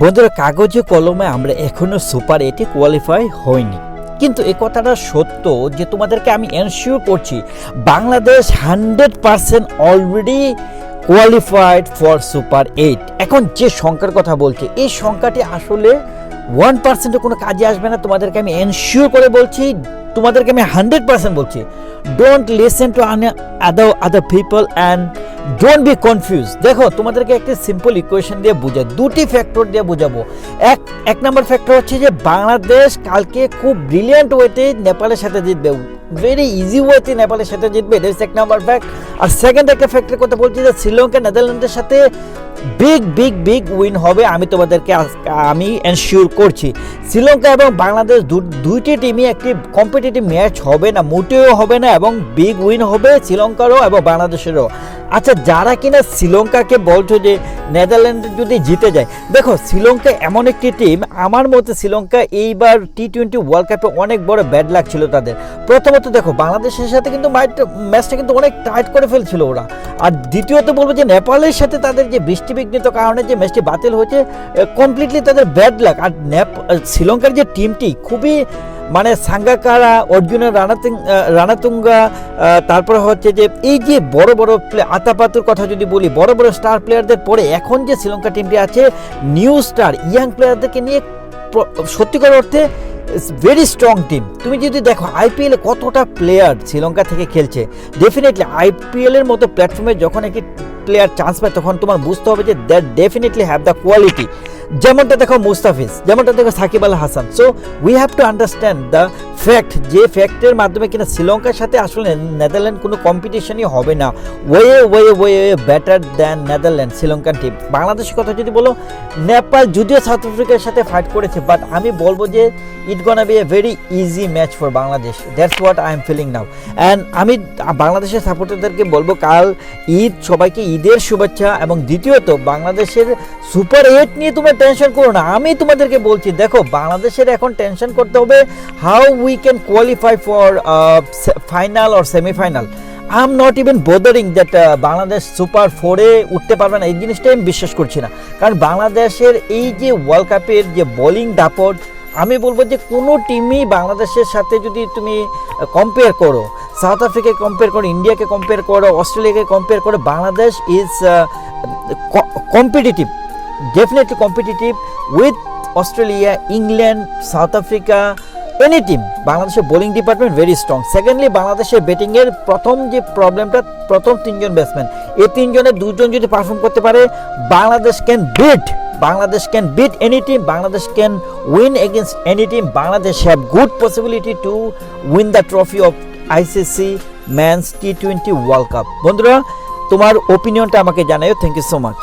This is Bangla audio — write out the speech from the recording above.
বন্ধুরা, কাগজে কলমে আমরা এখনও সুপার এইটে কোয়ালিফাই হইনি। কিন্তু এ কথাটা সত্য যে তোমাদেরকে আমি এনশিওর করছি, Bangladesh hundred percent already qualified for super eight এখন যে সংখ্যার কথা বলছে, এই সংখ্যাটি আসলে ওয়ান পার্সেন্টও কোনো কাজে আসবে না। তোমাদেরকে আমি এনশিওর করে বলছি, তোমাদেরকে আমি হান্ড্রেড পার্সেন্ট বলছি। Don't listen to other other people and don't be confuse দেখো, তোমাদেরকে একটি সিম্পল ইকুয়েশন দিয়ে বোঝাই, দুটি ফ্যাক্টর দিয়ে বোঝাবো। এক এক নম্বর ফ্যাক্টর হচ্ছে যে বাংলাদেশ কালকে খুব ব্রিলিয়ান্ট ওয়েতে নেপালের সাথে জিতবে। ভেরি ইজি ওয়েতে নেপালের সাথে জিতবে এটা এক নাম্বার ফ্যাক্ট আর সেকেন্ড একটা ফ্যাক্টর কথা বলছি যে শ্রীলঙ্কা, নেদারল্যান্ডের সাথে বিগ বিগ বিগ উইন হবে, আমি তোমাদেরকে আমি এনশিওর করছি। শ্রীলঙ্কা এবং বাংলাদেশ দুইটি টিমই একটি কম্পিটিটিভ ম্যাচ হবে না, মোটেও হবে না, এবং বিগ উইন হবে শ্রীলঙ্কারও এবং বাংলাদেশেরও। আচ্ছা যারা কিনা শ্রীলঙ্কাকে বলছো যে নেদারল্যান্ড যদি জিতে যায়, দেখো, শ্রীলঙ্কা এমন একটি টিম আমার মতে শ্রীলঙ্কা এইবার টি টোয়েন্টি ওয়ার্ল্ড কাপে অনেক বড় ব্যাড লাক ছিল তাদের। প্রথমত দেখো, বাংলাদেশের সাথে কিন্তু ম্যাচটা কিন্তু অনেক টাইট করে ফেলছিল ওরা। আর দ্বিতীয়ত বলব যে নেপালের সাথে তাদের যে বৃষ্টিবিঘ্নিত কারণে যে ম্যাচটি বাতিল হয়েছে কমপ্লিটলি তাদের ব্যাড লাগ আর শ্রীলঙ্কার যে টিমটি খুবই মানে সাঙ্গাকারা, অর্জুনের রানাতুং রানাতুঙ্গা তারপরে হচ্ছে যে এই যে বড় বড় আতাপাতুর কথা যদি বলি, বড় বড় স্টার প্লেয়ারদের পরে এখন যে শ্রীলঙ্কা টিমটি আছে নিউ স্টার ইয়াং প্লেয়ারদেরকে নিয়ে সত্যিকার অর্থে ভেরি স্ট্রং টিম তুমি যদি দেখো আইপিএলে কতটা প্লেয়ার শ্রীলঙ্কা থেকে খেলছে ডেফিনেটলি আইপিএলের মতো প্ল্যাটফর্মে যখন একটি প্লেয়ার চান্স পায়, তখন তোমার বুঝতে হবে যে that definitely have the quality যেমনটা দেখো মুস্তাফিজ যেমনটা দেখো Shakib Al Hasan. So we have to understand the fact যে ফ্যাক্টের মাধ্যমে কিনা শ্রীলঙ্কার সাথে আসলে নেদারল্যান্ড কোনো কম্পিটিশনই হবে না। Way way way better than Netherland, Sri Lankan team বাংলাদেশের কথা যদি বলো, নেপাল যদিও সাউথ আফ্রিকার সাথে ফাইট করেছে বাট আমি বলব যে it gonna be a very easy match for Bangladesh. That's what I am feeling now and আমি বাংলাদেশের সাপোর্টারদেরকে বলব, কাল ঈদ, সবাইকে ঈদের শুভেচ্ছা, এবং দ্বিতীয়ত বাংলাদেশের সুপার এইট নিয়ে তোমরা টেনশন করো না। আমি তোমাদেরকে বলছি, দেখো, বাংলাদেশের এখন টেনশন করতে হবে how we can qualify for final or semifinal I am not even bothering that Bangladesh super ফোরে উঠতে পারবে না। এই জিনিসটাই আমি বিশ্বাস করছি না। কারণ বাংলাদেশের এই যে ওয়ার্ল্ড কাপের যে বোলিং দাপট, আমি বলব যে কোনো টিমই বাংলাদেশের সাথে যদি তুমি কম্পেয়ার করো সাউথ আফ্রিকাকে কম্পেয়ার করো ইন্ডিয়াকে কম্পেয়ার করো অস্ট্রেলিয়াকে কম্পেয়ার করো Bangladesh is competitive definitely competitive with Australia England South Africa any team বাংলাদেশের bowling department very strong secondly বাংলাদেশের ব্যাটিংয়ের প্রথম যে প্রবলেমটা প্রথম তিনজন ব্যাটসম্যান এই তিনজনের দুজন যদি পারফর্ম করতে পারে, Bangladesh can beat Bangladesh can beat any team Bangladesh can win against any team Bangladesh have good possibility to win the trophy of ICC man's T twenty world cup বন্ধুরা, তোমার ওপিনিয়নটা আমাকে জানাও থ্যাংক ইউ সো মাচ